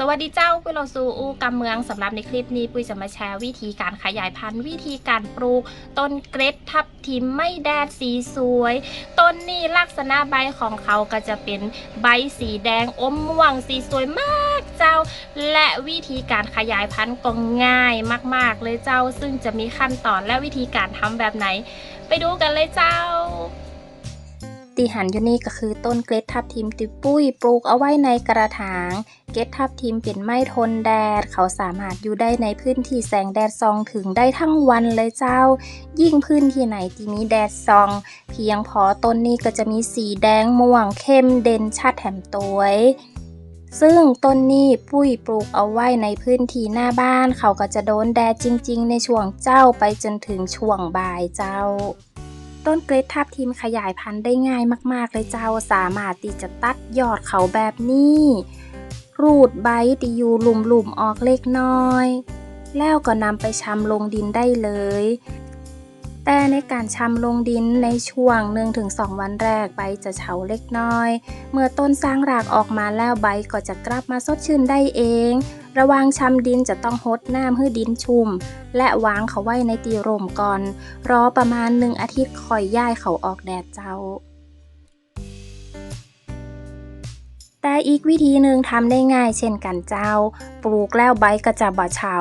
สวัสดีเจ้าปุ้ยเราสู่อูกำเมืองสำหรับในคลิปนี้ปุ้ยจะมาแชร์วิธีการขยายพันธุ์วิธีการปลูกต้นเกรดทับทิมไม่แดดสีสวย ต้นนี้ลักษณะใบของเขาก็จะเป็นใบสีแดงอมม่วงสีสวยมากเจ้า และวิธีการขยายพันธุ์ก็ง่ายมาก ๆ เลยเจ้า ซึ่งจะมีขั้นตอนและวิธีการทำแบบไหน ไปดูกันเลยเจ้า ตีหันอยู่นี่ก็คือต้นเกรดทับทิมติปุ้ยปลูกเอาไว้ในกระถาง เกรดทับทิมเป็นไม้ทนแดด เขาสามารถอยู่ได้ในพื้นที่แสงแดดส่องถึงได้ทั้งวันเลยเจ้า ยิ่งพื้นที่ไหนที่มีแดดส่อง เพียงพอต้นนี้ก็จะมีสีแดงม่วงเข้มเด่นชัดแถมตัวยซึ่งต้นนี้ปุ้ยปลูกเอาไว้ในพื้นที่หน้าบ้าน เขาก็จะโดนแดดจริง ๆ ในช่วงเจ้าไปจนถึงช่วงบ่ายเจ้า ต้นเกรดทับทิมขยายพันธุ์ได้ง่ายมาก ๆ เลยเจ้าสามารถที่จะตัดยอดเขาแบบนี้ รูดใบที่อยู่หลุมๆออกเล็กน้อย แล้วก็นำไปชำลงดินได้เลย แต่ในการชำลงดินในช่วง 1-2 วันแรกใบจะเฉาเล็กน้อย เมื่อต้นสร้างรากออกมาแล้วใบก็จะกลับมาสดชื่นได้เอง ระว่างชำดินจะต้องหดน้ำให้ดินชุ่ม และวางเขาไว้ในตีร่มก่อน รอประมาณหนึ่งอาทิตย์คอยย้ายเขาออกแดดเจ้าแต่อีกวิธีหนึ่งทำได้ง่ายเช่นกันเจ้า ปลูกแล้วใบก็จะบ่เฉา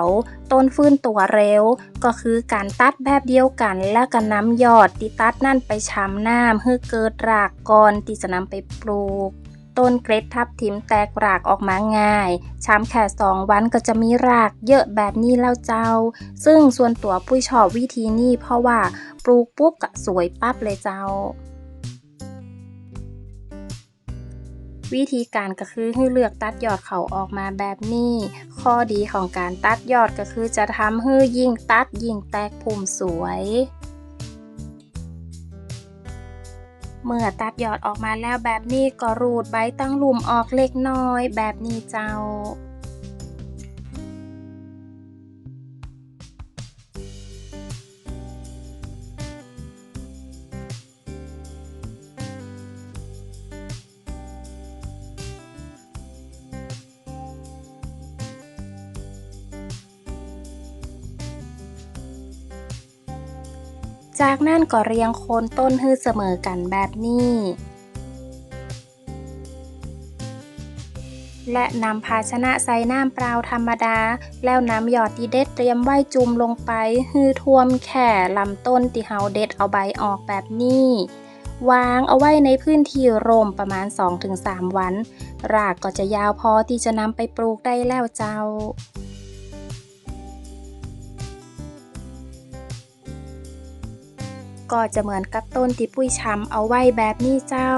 ต้นฟื้นตัวเร็ว ก็คือการตัดแบบเดียวกัน แล้วก็น้ำยอดที่ตัดนั่นไปช้ำน้ำเพื่อเกิดรากก่อนที่จะนำไปปลูก ต้นเกรดทับทิมแตกรากออกมาง่าย ช้ำแค่สองวันก็จะมีรากเยอะแบบนี้แล้วเจ้า ซึ่งส่วนตัวปุ้ยชอบวิธีนี้เพราะว่าปลูกปุ๊บก็สวยปั๊บเลยเจ้าวิธีการก็คือให้เลือกตัดยอดเขาออกมาแบบนี้ ข้อดีของการตัดยอดก็คือจะทำให้ยิ่งตัดยิ่งแตกพุ่มสวย เมื่อตัดยอดออกมาแล้วแบบนี้ก็รูดใบตั้งหลุมออกเล็กน้อยแบบนี้เจ้า จากนั้นก็เรียงโคนต้นให้เสมอกันแบบนี้ และนำภาชนะใส่น้ำเปล่าธรรมดา แล้วนำหยอดที่เด็ดเตรียมไว้จุ่มลงไปฮือท่วมแข่ลำต้นที่เฮาเด็ดเอาใบออกแบบนี้วางเอาไว้ในพื้นที่ร่มประมาณ 2-3 วัน รากก็จะยาวพอที่จะนำไปปลูกได้แล้วเจ้า ก็จะเหมือนกับต้นที่ปุ้ยช้ำเอาไว้แบบนี้เจ้า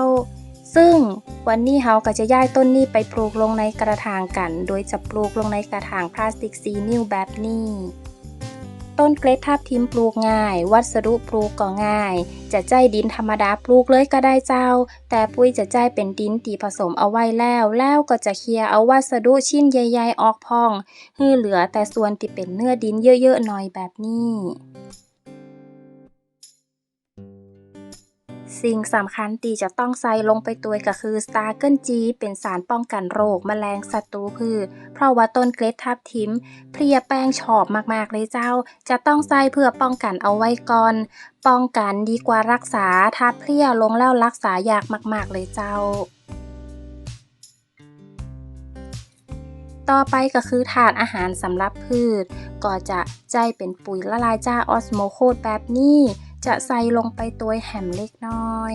ซึ่งวันนี้เฮาก็จะย้ายต้นนี้ไปปลูกลงในกระถางกัน โดยจะปลูกลงในกระถางพลาสติกสีนิ้วแบบนี้ต้นเกรดทับทิมปลูกง่าย วัสดุปลูกก็ง่าย จะใจดินธรรมดาปลูกเลยก็ได้เจ้า แต่ปุ้ยจะใจเป็นดินตีผสมเอาไว้แล้ว แล้วก็จะเคลียร์เอาวัสดุชิ้นใหญ่ ๆ ออกพองฮือเหลือแต่ส่วนที่เป็นเนื้อดินเยอะๆหน่อยแบบนี้ สิ่งสำคัญที่จะต้องใส่ลงไปตัวก็คือ s t a r g l G เป็นสารป้องกันโรคแมลงศัตรูพืช เพราะว่าต้นเกรดทับทิมเพลียแป้งชอบมากๆเลยเจ้า จะต้องใส่เพื่อป้องกันเอาไว้ก่อน ป้องกันดีกว่ารักษาถ้าเพลียลงแล้วรักษายากมาก ๆเลยเจ้าต่อไปก็คือถาดอาหารสำหรับพืช ก็จะใจเป็นปุ๋ยละลายจ้าออสโมโคดแบบนี้ จะใส่ลงไปตัวแหมเล็กน้อย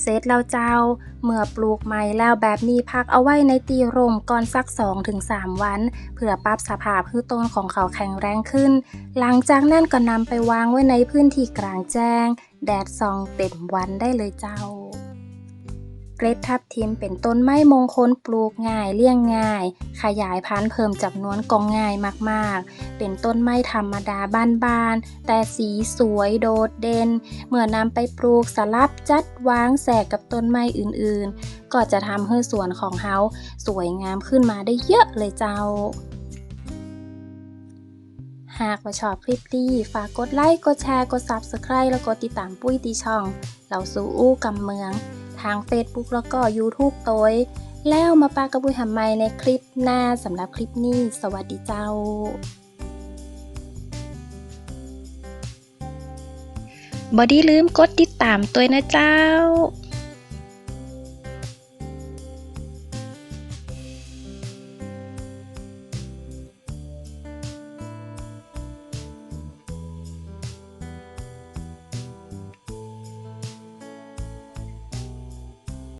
เสร็จแล้วเจ้า เมื่อปลูกใหม่แล้วแบบนี้พักเอาไว้ในตีร่มก่อนสัก 2-3 วัน เพื่อปรับสภาพพืชต้นของเขาแข็งแรงขึ้น หลังจากนั้นก็นำไปวางไว้ในพื้นที่กลางแจ้ง แดดส่องเต็มวันได้เลยเจ้า เกรดทับทิมเป็นต้นไม้มงคลปลูกง่ายเลี้ยงง่าย ขยายพันธุ์เพิ่มจำนวนกองง่ายมากๆ เป็นต้นไม้ธรรมดาบ้านๆ แต่สีสวยโดดเด่น เมื่อนำไปปลูกสลับจัดวางแสกกับต้นไม้อื่นๆ ก็จะทำให้สวนของเฮาสวยงามขึ้นมาได้เยอะเลยเจ้าหากว่าชอบคลิปนี้ฝากกดไลค์ กดแชร์ กด Subscribe แล้วก็ติดตามปุ้ยตีช่อง เราสู่อู้กำเมือง ทาง Facebook แล้วก็ YouTube โตยแล้วมาปากระบุยหำไมในคลิปหน้าสำหรับคลิปนี้ สวัสดีเจ้าบอดี้ลืมกดติดตามตัวนะเจ้า